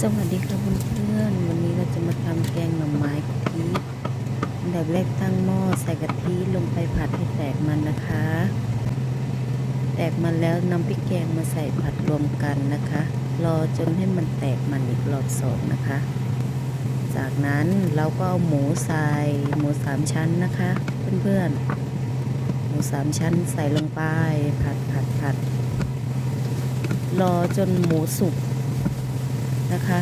สวัสดีค่ะเพื่อนๆวันนี้เราจะมาทำแกงหน่อไม้กะทิอันดับแรกตั้งหม้อใส่กะทิลงไปผัดให้แตกมันนะคะ แตกมันแล้วนำพริกแกงมาใส่ผัดรวมกันนะคะ รอจนให้มันแตกมันอีกรอบสองนะคะ จากนั้นเราก็เอาหมูใส่หมูสามชั้นนะคะ เพื่อนๆ หมูสามชั้นใส่ลงไปผัดผัดผัดรอจนหมูสุก นะคะ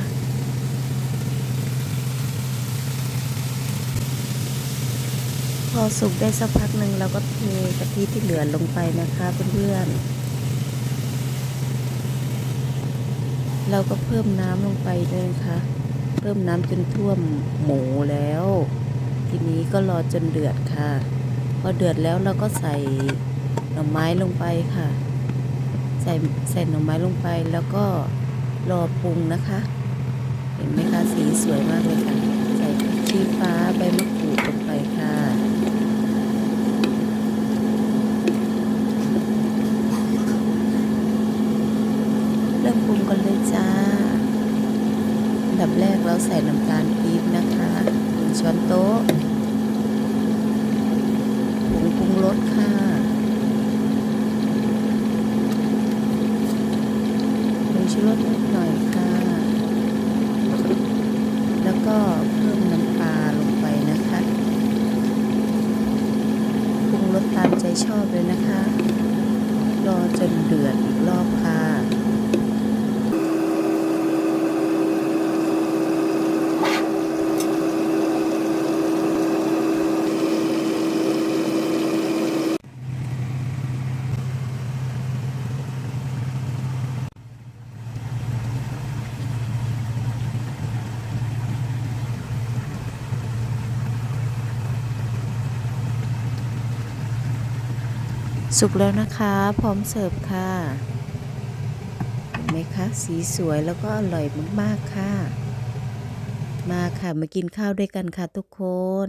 พอสุกได้สักพักหนึ่งเราก็เทกะทิที่เหลือลงไปนะคะเพื่อนๆ เราก็เพิ่มน้ำลงไปด้วยนะคะเพิ่มน้ำจนท่วมหมูแล้ว ทีนี้ก็รอจนเดือดค่ะ พอเดือดแล้วเราก็ใส่หน่อไม้ลงไปค่ะ ใส่ใส่หน่อไม้ลงไปแล้วก็ รอปรุงนะคะ เห็นไหมคะสีสวยมากเลยค่ะ ใส่ชี้ฟ้าใบมะกรูดลงไปค่ะเริ่มปรุงกันเลยจ้าอันดับแรกเราใส่น้ำตาลปี๊บนะคะหนึ่งช้อนโต๊ะผงปรุงรสค่ะผงชู รสนิดหน่อยค่ะ แล้วก็เพิ่มน้ำปลาลงไปนะคะปรุงรสตามใจชอบเลยนะคะ รอจนเดือดอีกรอบค่ะ สุกแล้วนะคะ พร้อมเสิร์ฟค่ะเห็นไหมคะสีสวยแล้วก็อร่อยมากๆค่ะ มาค่ะมากินข้าวด้วยกันค่ะทุกคน